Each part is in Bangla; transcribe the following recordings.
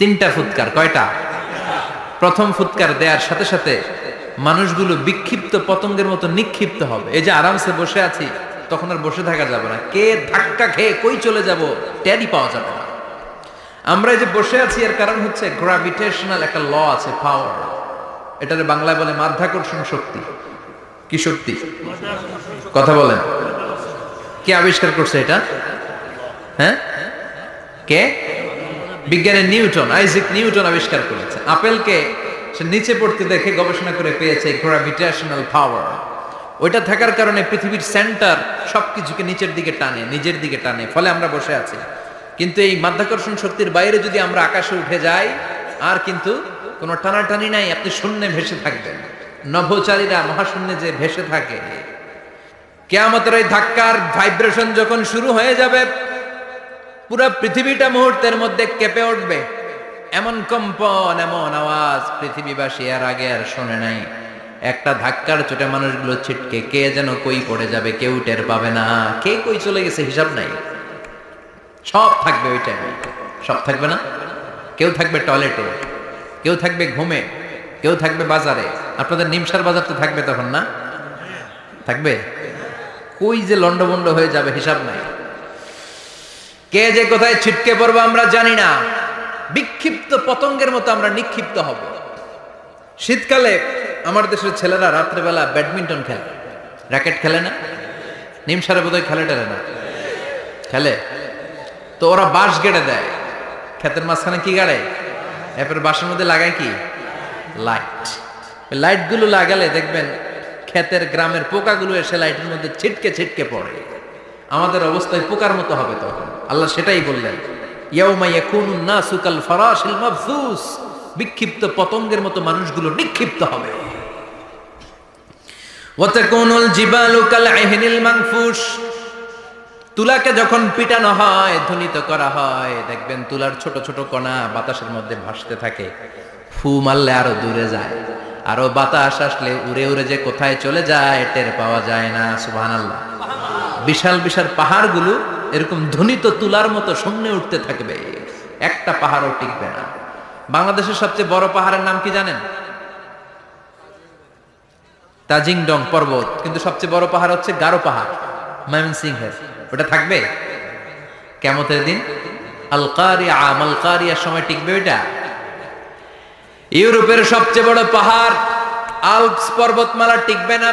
তিনটা ফুৎকার, কয়টা? প্রথম ফুৎকার দেওয়ার সাথে সাথে মানুষগুলো বিক্ষিপ্ত পতঙ্গের মতো নিক্ষিপ্ত হবে। এই যে আরামসে বসে আছি, তখন আর বসে থাকা যাবে না। কে ধাক্কা খেয়ে কই চলে যাব ট্যারি পাওয়া যাবে না। আমরা যে বসে আছি, এর কারণ হচ্ছে গ্রাভিটেশনাল একটা ল আছে পাওয়ার এটারে বাংলায় বলে মাধ্যাকর্ষণ শক্তি। কি শক্তি? কথা বলেন। কে আবিষ্কার করছে এটা? হ্যাঁ? কে? বিজ্ঞানের নিউটন, আইজিক নিউটন আবিষ্কার করেছে। আপেলকে সে নিচে পড়তে দেখে গবেষণা করে পেয়েছে গ্রাভিটেশনাল পাওয়ার ওইটা থাকার কারণে পৃথিবীর সেন্টার সবকিছুকে নিচের দিকে টানে, নিজের দিকে টানে, ফলে আমরা বসে আছি। কিন্তু এই মাধ্যাকর্ষণ শক্তির বাইরে যদি আমরা আকাশে উঠে যাই, আর কিন্তু কোনো টানাটানি নাই, আপনি শূন্যে ভেসে থাকবেন। নভোচারীরা মহাশূন্যে যে ভেসে থাকে, কেয়ামতের এই ধাক্কার ভাইব্রেশন যখন শুরু হয়ে যাবে পুরো পৃথিবীটা মুহূর্তের মধ্যে কেঁপে উঠবে। এমন কম্পন, এমন আওয়াজ পৃথিবীবাসী এর আগে আর শোনে নাই। একটা ধাক্কার চোটে মানুষগুলো ছিটকে, কে যেন কই পড়ে যাবে, কেউ টের পাবে না। কে কই চলে গেছে হিসাব নাই। সব থাকবে ওই টাইমে সব থাকবে না? কেউ থাকবে টয়লেটে, কেউ থাকবে ঘুমে, কেউ থাকবে বাজারে। আপনাদের নিমসার বাজার তো থাকবে তখন না? থাকবে? কই যে লন্ডভন্ড হয়ে যাবে হিসাব নাই। কে যে কোথায় ছিটকে পড়ব আমরা জানি না। বিক্ষিপ্ত পতঙ্গের মতো আমরা নিক্ষিপ্ত হব। শীতকালে আমার দেশের ছেলেরা রাত্রেবেলা ব্যাডমিন্টন খেলে। র্যাকেট খেলে না? নিমসারে বোধহয় খেলে টেলে না। খেলে। তো ওরা বাঁশ গেড়ে দেয়। ক্ষেতের মাঝখানে কি গাড়ে? এরপর বাঁশের মধ্যে লাগায় কি? লাইট। লাইটগুলো লাগালে দেখবেন ক্ষেতের গ্রামের পোকাগুলো এসে লাইটের মধ্যে ছিটকে ছিটকে পড়ে। আমাদের অবস্থায় পোকার মতো হবে তখন। আল্লাহ সেটাই বললেন বিক্ষিপ্ত পতঙ্গের মতো মানুষগুলো নিক্ষিপ্ত হবে। তুলাকে যখন পিটানো হয় ধ্বনিত করা হয়, দেখবেন তুলার ছোট ছোট কণা বাতাসের মধ্যে ভাসতে থাকে। ফু মারলে আরও দূরে যায়। আরও বাতাস আসলে উড়ে উড়ে যে কোথায় চলে যায়, টের পাওয়া যায় না, সুবহানাল্লাহ। বিশাল বিশাল পাহাড়গুলো এরকম ধ্বনিত তুলার মতো শূন্যে উঠতে থাকবে। একটা পাহাড়ও টিকবে না। বাংলাদেশের সবচেয়ে বড় পাহাড়ের নাম কি জানেন? তাজিংডং পর্বত। কিন্তু সবচেয়ে বড় পাহাড় হচ্ছে গারো পাহাড়, ময়মনসিংহের। ওটা থাকবে? কেমতের দিন আলকারিয়া, মালকারিয়ার সময় টিকবে ওইটা। ইউরোপের সবচেয়ে বড় পাহাড় আলপস পর্বতমালা টিকবে না।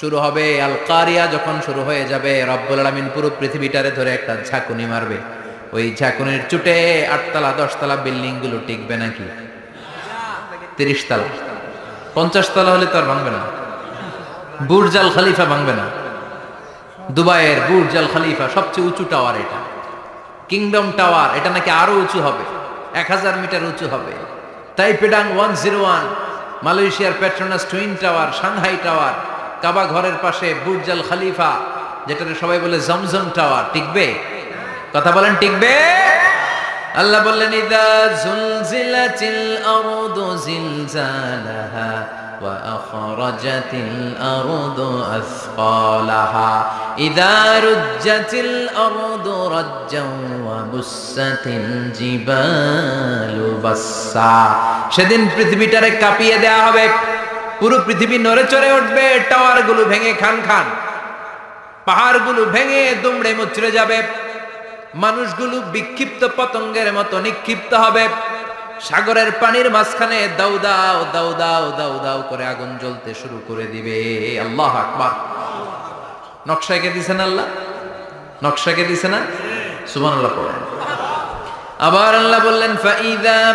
শুরু হবে আল কারিয়া যখন শুরু হয়ে যাবে, রব্বুল আলামিন পুরো পৃথিবীটারে ধরে একটা ঝাঁকুনি মারবে। ওই ঝাঁকুনির চুটে আটতলা, দশতলা বিল্ডিংগুলো টিকবে নাকি? তিরিশ তলা পঞ্চাশ তলা হলে তো আর ভাঙবে না। বুর্জ আল খালিফা ভাঙবে না। দুবাইয়ের বুর্জ আল খালিফা সবচেয়ে উঁচু টাওয়ার এটা। কিংডম টাওয়ার, এটা নাকি আরও উঁচু হবে। এক হাজার মিটার উঁচু হবে। তাই পেডাং ওয়ান জিরো ওয়ান, মালয়েশিয়ার Petronas twin tower, Shanghai tower Kaaba ঘরের পাশে বুর্জ আল খালিফা যেটাতে সবাই বলে জমজম টাওয়ার। টিকবে? কথা বলেন, টিকবে? আল্লাহ বললেন, ইদা জুলজিলাতিল আরদু জিলজালাহা ওয়া আখরাজাতিল আরদু আসফালাহা। ইদা রুজ্জাতিল আরদু রাজ্জাও ওয়া বুসাতিল জিবালু বাসসা। সেদিন পৃথিবীটারে কাঁপিয়ে দেয়া হবে। পুরো পৃথিবী নড়ে চড়ে উঠবে, টাওয়ারগুলো ভেঙে খান খান। পাহাড়গুলো ভেঙে দুমড়ে মুচড়ে যাবে। মানুষগুলো বিক্ষিপ্ত পতঙ্গের মতো নিক্ষিপ্ত হবে। সাগরের পানির মাঝখানে দাউ দাও দাউ দাও দাউ দাউ করে আগুন জ্বলতে শুরু করে দিবে। আল্লাহ আকবার। নকশাকে দিছেন আল্লাহ? নকশাকে দিছে না? সুমান আল্লাহ আবার আল্লাহ বললেন ফাইদা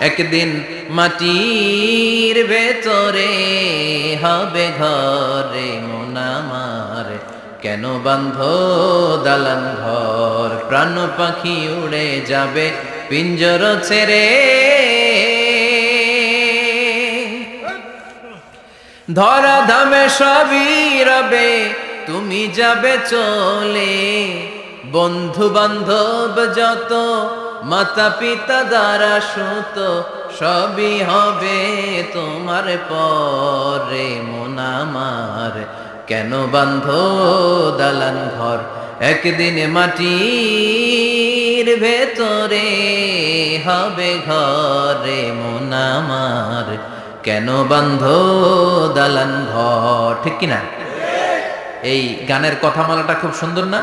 একদিন মাটির ভেতরে হবে ঘরে মোনামার কেন বান্ধ দালান ঘর? প্রাণ পাখি উড়ে যাবে পিঞ্জর ছেড়ে। ধরা ধামে সবই রবে, তুমি যাবে চলে। বন্ধু বান্ধব যত মাতা পিতা দ্বারা সুত, সবই হবে তোমার পরে মোনামার কেন বান্ধ দালান ঘর? একদিন মাটির ভেতরে হবে ঘরে মোনামার কেন বান্ধ দালান ঘর? ঠিক কিনা? এই গানের কথামালাটা খুব সুন্দর না?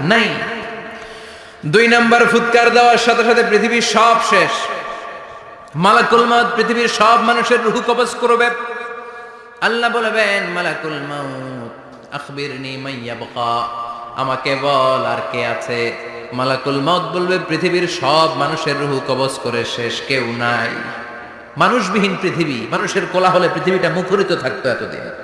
নাই। দুই নাম্বার ফুৎকার দেওয়ার সাথে সাথে পৃথিবীর সব শেষ। মালাকুল মাউত পৃথিবীর সব মানুষের রুহু কবজ করবে। আল্লাহ বলবেন, মালাকুল মাউত, আখবিরনি আমাকে বল আর কে আছে। মালাকুল মাউত বলবে, পৃথিবীর সব মানুষের রুহু কবজ করে শেষ, কেউ নাই। মানুষবিহীন পৃথিবী, মানুষের কোলাহলে পৃথিবীটা মুখরিত থাকতো এতদিন।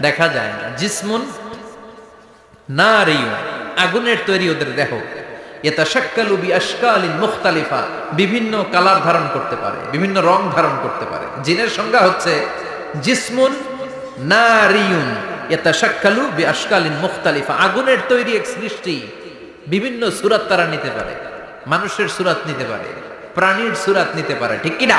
দেখা যায় না। জিসমুন না আগুনের তৈরি ওদের দেহ। এটা শাক্কালু বি আশকালিন মুখতালিফা, বিভিন্ন কালার ধারণ করতে পারে, বিভিন্ন রং ধারণ করতে পারে। জিনের সংজ্ঞা হচ্ছে জিসমুন নারিয়ুন এটা শাক্কালু বি আশকালিন মুখতালিফা। আগুনের তৈরি এক সৃষ্টি বিভিন্ন সুরাত তারা নিতে পারে, মানুষের সুরাত নিতে পারে, প্রাণীর সুরাত নিতে পারে, ঠিক কিনা?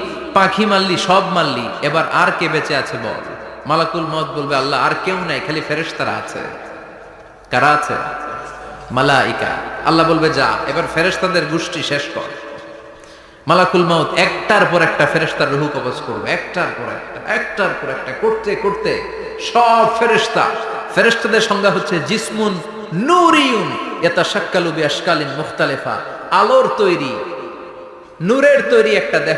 পাখি মারলি, সব মারলি, এবার আর কে বেঁচে আছে বল? মালাকুল মত বলবে, আল্লাহ, আর কেউ নাই, খালি ফেরেশতারা আছে। কারা আছে? মালাইকা। আল্লাহ বলবে, যা, এবার ফেরেশতাদের গোষ্ঠী শেষ কর। মালাকুল মাউত একটার পর একটা ফেরেশতার রুহু কবজ করবে, একটার পর একটা, একটার পর একটা, করতে করতে সব ফেরেশতা, ফেরেশতাদের সংজ্ঞা হচ্ছে জিসমুন নূরিয়ুন এটা শাক্কালু বি আশকালিন মুখতালিফা, আলোর তৈরি, নূরের তৈরি একটা দেহ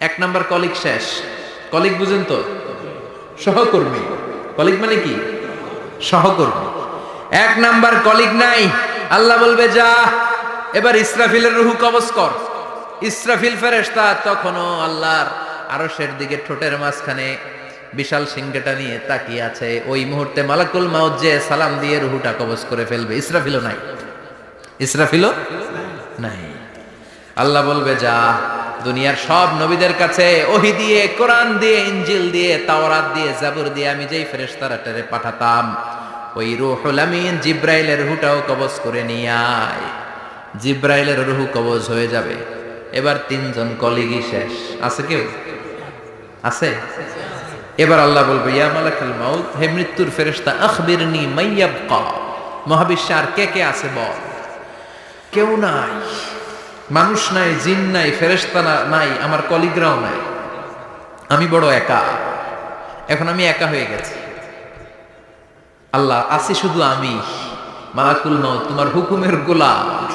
এক নাম্বার কলিগ শেষ। কলিগ বুঝেন তো? সহকর্মী। কলিগ মানে কি? সহকর্মী। এক নাম্বার কলিগ নাই। আল্লাহ বলবে, যা, এবার ইসরাফিলের রুহু কবজ কর। ইসরাফিল ফেরেশতা তখনও আল্লাহর আরশের দিকে ঠোঁটের মাঝখানে বিশাল সিংহটা নিয়ে তাকিয়ে আছে। ওই মুহূর্তে মালাকুল মাউত যে সালাম দিয়ে রুহুটা কবজ করে ফেলবে, ইসরাফিলও নাই। ইসরাফিলও নাই। আল্লাহ বলবে, যা দুনিয়ার সব নবীদের কাছে ওহি দিয়ে, কোরআন দিয়ে ইঞ্জিল দিয়ে, তাওরাত দিয়ে, জাবুর দিয়ে আমি যেই ফেরেশতারাটারে পাঠাতাম, ওই রুহুল আমিন জিব্রাইলের রুহুটাও কবজ করে নিয়ে আয়। জিব্রাইলের রুহু কবজ হয়ে যাবে। এবার তিনজন কলিগি শেষ। আছে কেউ? আছে? এবার আল্লাহ বলবে, ইয়া মালাকাল মাউত, হে মৃত্যুর ফেরেশতা, আখবিরনি মাইয়াবকা। মহাবিশ্বে আর কে কে আছে বল? কেউ নাই। মানুষ নাই, জিন নাই, ফেরেশতা না- নাই, আমার কলিগরাও নাই। আমি বড় একা। এখন আমি একা হয়ে গেছি। আল্লাহ আছি শুধু আমি। মালাকুল মাউত, তোমার হুকুমের গোলাম।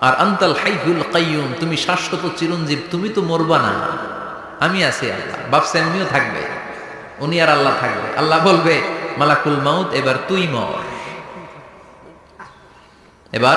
আর আন্তাল হাইহুল কাইয়ুম, তুমি শাশ্বত চিরঞ্জীব, তুমি তো মরবা না। আমি আছি আল্লাহ। বাপসে আমিও থাকবে। উনি আর আল্লাহ থাকবে। আল্লাহ বলবে, মালাকুল মাউত, এবার তুই মর। এবার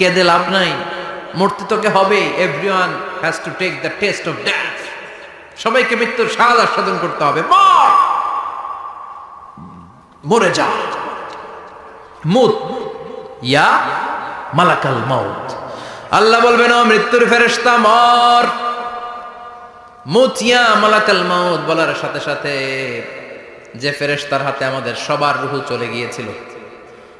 কেঁদে লাভ নাই। মূর্তি তোকে হবে। Everyone has to take the test of death সবাইকে মৃত্যুর স্বাদ আস্বাদন করতে হবে। মরে! যা। মুত। ইয়া মালাকাল মাউত। আল্লাহ বলবেন মৃত্যুর ফেরেশতা, মর! মুত, ইয়া মালাকাল মাউত বলার সাথে সাথে যে ফেরেশতার হাতে আমাদের সবার রুহু চলে গিয়েছিল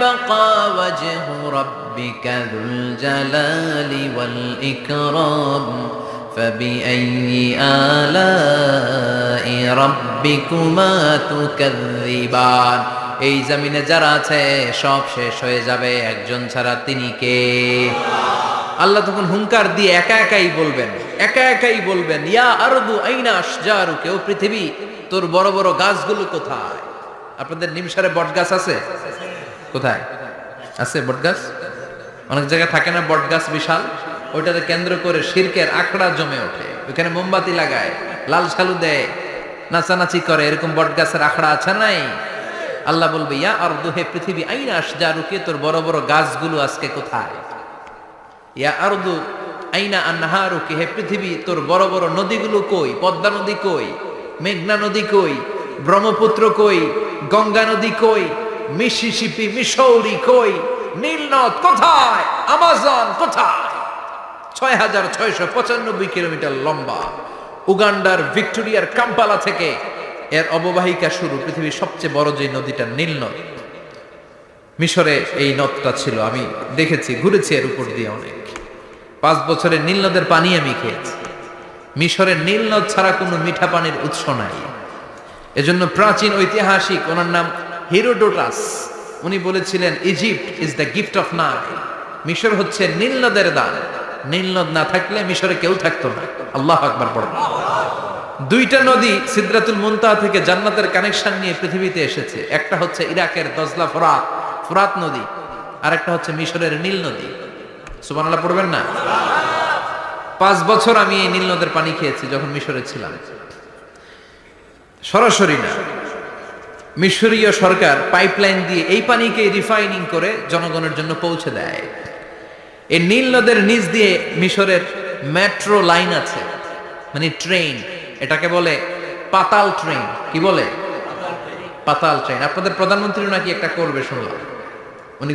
ওয়া ইয়াবকা ওয়াজহু রাব্বিকা যুল জালালি ওয়াল ইকরাম فبأي آلاء ربكما تكذبان এই জমিনে যারা আছে সব শেষ হয়ে যাবে একজন ছাড়া তিনি কে আল্লাহ তখন হুঙ্কার দিয়ে একা একাই বলবেন একা একাই বলবেন ইয়া আরদু আইনা আশজারু কেউ পৃথিবী তোর বড় বড় গাছগুলো কোথায় আপনাদের নিমসারে বট গাছ আছে কোথায়? আছে বট গাছ অনেক জায়গায় থাকে না বট গাছ বিশাল? ওইটাতে কেন্দ্র করে শিরকের আখড়া জমে ওঠে। ওখানে মোমবাতি লাগায়, লাল সালু দেয়, নাচানাচি করে। এরকম বট গাছের আখড়া আছে নাই? আল্লাহ বলবে, ইয়া আর দুহে পৃথিবী, আইনা আশজারুকে তোর বড় বড় গাছগুলো আজকে কোথায়? ইয়া আরদু, আইনা আন্নাহারুকে হে পৃথিবী, তোর বড় বড় নদীগুলো কই? পদ্মা নদী কই? মেঘনা নদী কই? ব্রহ্মপুত্র কই? গঙ্গা নদী কই? মিসিসিপি মিসৌরি কই? নীলনদ কোথায়? আমাজন কোথায়? ছয় হাজার ছয়শো পঁচানব্বই কিলোমিটার লম্বা। উগান্ডার, ভিক্টোরিয়ার কাম্পালা থেকে এর অববাহিকা শুরু, পৃথিবীর সবচেয়ে বড় যে নদীটা নীল নদ মিশরে এই নদটা ছিল, আমি দেখেছি, ঘুরেছি এর উপর দিয়ে অনেক। পাঁচ বছরের নীল নদের পানি আমি খেয়েছি। মিশরের নীল নদ ছাড়া কোনো মিঠা পানির উৎস নাই। এজন্য প্রাচীন ঐতিহাসিক, ওনার নাম হিরোডোটাস। উনি বলেছিলেন, Egypt is the gift of Nile মিশর হচ্ছে নীল নদের দান নীল নদ না থাকলে মিশরে কেউ থাকতো না। আল্লাহ আকবার পড়বে দুইটা নদী সিদ্রাতুল মুনতাহা থেকে জান্নাতের কানেকশন নিয়ে পৃথিবীতে এসেছে। একটা হচ্ছে ইরাকের দজলা ফোরাত ফোরাত নদী। আর একটা হচ্ছে মিশরের নীল নদী। সুবহানাল্লাহ পড়বেন না? পাঁচ বছর আমি এই নীল নদের পানি খেয়েছি যখন মিশরে ছিলাম। সরাসরি না। মিশরীয় সরকার পাইপলাইন দিয়ে এই পানিকে রিফাইনিং করে জনগণের জন্য পৌঁছে দেয়। এই নীল নদের নিচ দিয়ে মিশরের মেট্রো লাইন আছে মানে ট্রেন এটাকে বলে পাতাল ট্রেন কি বলে? পাতাল ট্রেন আপনাদের প্রধানমন্ত্রী নাকি একটা করবে, শুনলাম। উনি